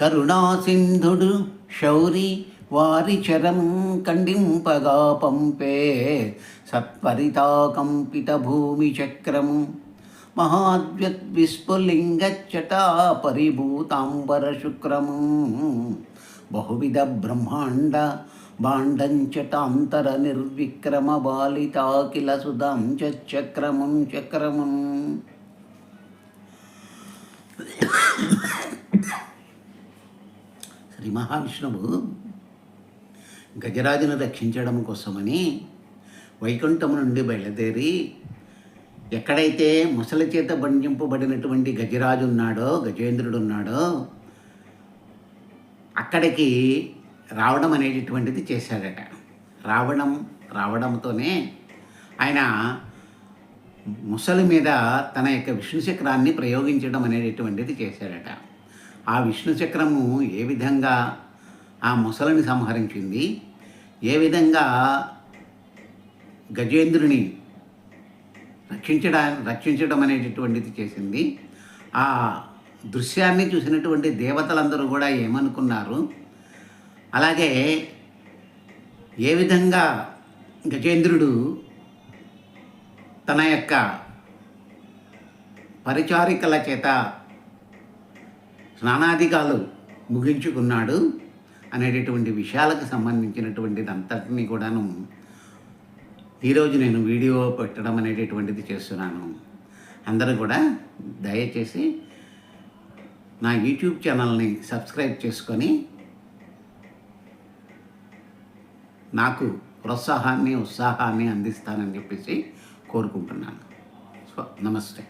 కరుణాసింధుడు శౌరి వారి చరం ఖండింపగా పంపే సత్పరితాకంపిత భూమి చక్రము మహాద్వ్యద్విస్ఫులింగచ్చటా పరిభూతాంబర శుక్రము బహువిధ బ్రహ్మాండ బాండంచటాంతర నిర్విక్రమ బాలితాకిల సుధాం చక్రముం చక్రముం శ్రీ మహావిష్ణువు గజరాజును రక్షించడం కోసమని వైకుంఠం నుండి బయలుదేరి ఎక్కడైతే ముసలి చేత బంధింపబడినటువంటి గజరాజు ఉన్నాడో గజేంద్రుడు ఉన్నాడో అక్కడికి రావడం అనేటటువంటిది చేశాడట రావడం రావడంతోనే ఆయన ముసలి మీద తన యొక్క విష్ణు చక్రాన్ని ప్రయోగించడం అనేటటువంటిది చేశాడట ఆ విష్ణు చక్రము ఏ విధంగా ఆ ముసలిని సంహరించింది? ఏ విధంగా గజేంద్రుని రక్షించడా రక్షించడం అనేటటువంటిది చేసింది? ఆ దృశ్యాన్ని చూసినటువంటి దేవతలందరూ కూడా ఏమనుకున్నారు? అలాగే ఏ విధంగా గజేంద్రుడు తన యొక్క పరిచారికల చేత స్నానాధికాలు ముగించుకున్నాడు అనేటటువంటి విషయాలకు సంబంధించినటువంటిది అంతటినీ కూడాను ఈరోజు నేను వీడియో పెట్టడం అనేటటువంటిది చేస్తున్నాను. అందరూ కూడా దయచేసి నా యూట్యూబ్ ఛానల్ని సబ్స్క్రైబ్ చేసుకొని నాకు ప్రోత్సాహాన్ని ఉత్సాహాన్ని అందిస్తానని చెప్పేసి కోరుకుంటున్నాను. సో నమస్తే.